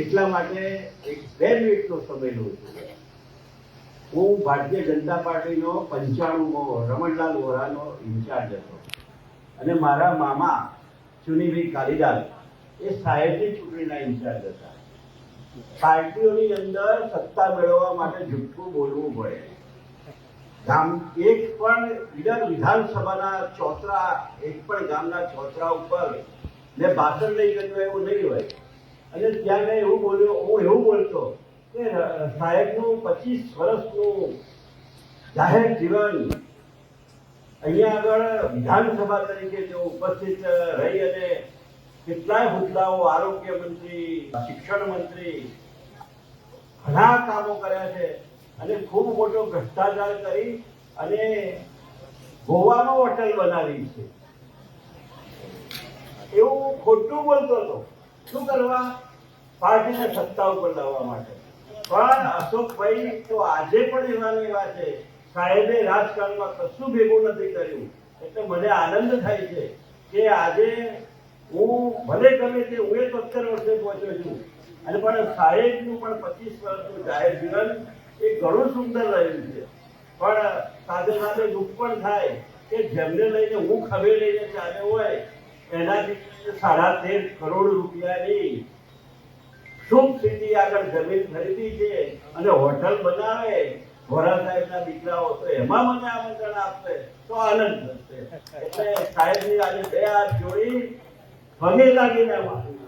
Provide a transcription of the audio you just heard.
એટલા માટે એક બે મિનિટનો સમય લઉં છું હું ભારતીય જનતા પાર્ટીનો પંચાણુંમો રમણલાલ વોરાનો ઇન્ચાર્જ હતો. અને મારા મામા ચુનીભાઈ કાલિદાસ એ સાહેબની ચૂંટણીના ઇન્ચાર્જ હતા. પાર્ટીઓની અંદર સત્તા મેળવવા માટે જુઠ્ઠું બોલવું પડે. ગામ એક પણ વિધાન વિધાનસભાના ચોતરા એક પણ ગામના ચોતરા ઉપર મેં ભાષણ નહીં કર્યું એવું નહીં હોય. અને ત્યાં મેં એવું બોલ્યો, હું એવું બોલતો કે સાહેબ સાહેબનું પચીસ વર્ષનું જાહેર જીવન અહીંયા આગળ વિધાનસભા તરીકે જે ઉપસ્થિત રહી અને કેટલાય હોદ્દાઓ આરોગ્ય મંત્રી, શિક્ષણ મંત્રી, ઘણા કામો કર્યા છે અને ખૂબ મોટો ભ્રષ્ટાચાર કરી અને ગોવાનો હોટલ બનાવી છે. એવું ખોટું બોલતો હતો. શું કરવા? પાર્ટીને સત્તા ઉપર લાવવા માટે. પણ અશોકભાઈ તો આજે પણ એવાની વાત છે. સાહેબે રાજકારણમાં કશું ભેગું નથી કર્યું. એટલે મને આનંદ થાય છે કે આજે હું, ભલે ગમે તે હું એ સત્તર વર્ષે પહોંચ્યો છું. અને પણ સાહેબનું પણ પચીસ વર્ષનું જાહેર જીવન એ ઘણું સુંદર રહ્યું છે. પણ સાથે સાથે દુઃખ પણ થાય કે જેમને લઈને હું ખભે લઈને ચાલ્યો હોય એનાથી સાડા આગળ જમીન ખરીદી છે અને હોટલ બનાવે, વોરા સાહેબના દીકરાઓ તો એમાં મને આમંત્રણ આપશે, તો આનંદ થશે એટલે સાહેબની આજે બે હાથ જોડી પગે લાગીને માંગુ.